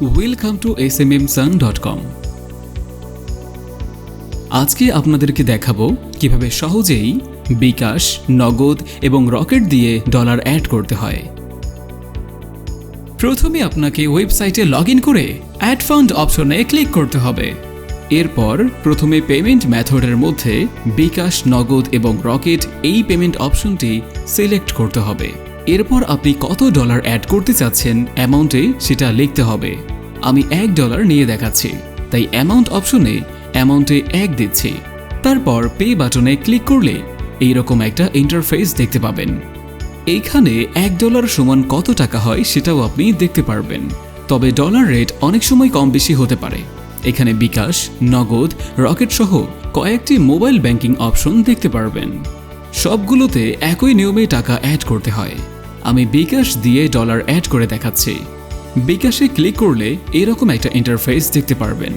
Welcome to S M M sun dot com আজকে আপনাদেরকে দেখাবো কীভাবে সহজেই বিকাশ, নগদ এবং রকেট দিয়ে ডলার অ্যাড করতে হয়। প্রথমে আপনাকে ওয়েবসাইটে লগ করে অ্যাড ফান্ড অপশনে ক্লিক করতে হবে। এরপর প্রথমে পেমেন্ট মেথডের মধ্যে বিকাশ, নগদ এবং রকেট এই পেমেন্ট অপশনটি সিলেক্ট করতে হবে। এরপর আপনি কত ডলার অ্যাড করতে চাচ্ছেন অ্যামাউন্টে সেটা লিখতে হবে। আমি এক ডলার নিয়ে দেখাচ্ছি, তাই অ্যামাউন্ট অপশনে অ্যামাউন্টে এক দিচ্ছি। তারপর পে বাটনে ক্লিক করলে এইরকম একটা ইন্টারফেস দেখতে পাবেন। এইখানে এক ডলার সমান কত টাকা হয় সেটাও আপনি দেখতে পারবেন। তবে ডলার রেট অনেক সময় কম বেশি হতে পারে। এখানে বিকাশ, নগদ, রকেট সহ কয়েকটি মোবাইল ব্যাংকিং অপশন দেখতে পারবেন। সবগুলোতে একই নিয়মে টাকা অ্যাড করতে হয়। আমি বিকাশ দিয়ে ডলার অ্যাড করে দেখাচ্ছি। বিকাশে ক্লিক করলে এরকম একটা ইন্টারফেস দেখতে পারবেন।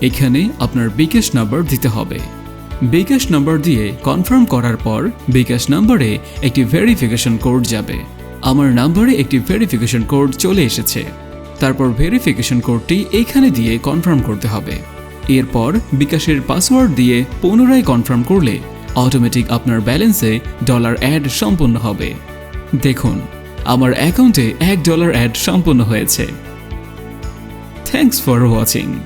এখানে আপনার বিকাশ নাম্বার দিতে হবে। বিকাশ নাম্বার দিয়ে কনফার্ম করার পর বিকাশ নাম্বারে একটি ভেরিফিকেশন কোড যাবে। আমার নাম্বারে একটি ভেরিফিকেশন কোড চলে এসেছে। তারপর ভেরিফিকেশন কোডটি এখানে দিয়ে কনফার্ম করতে হবে। এরপর বিকাশের পাসওয়ার্ড দিয়ে পুনরায় কনফার্ম করলে অটোমেটিক আপনার ব্যালেন্সে ডলার অ্যাড সম্পন্ন হবে। দেখুন আমার অ্যাকাউন্টে এক ডলার অ্যাড সম্পন্ন হয়েছে। Thanks for watching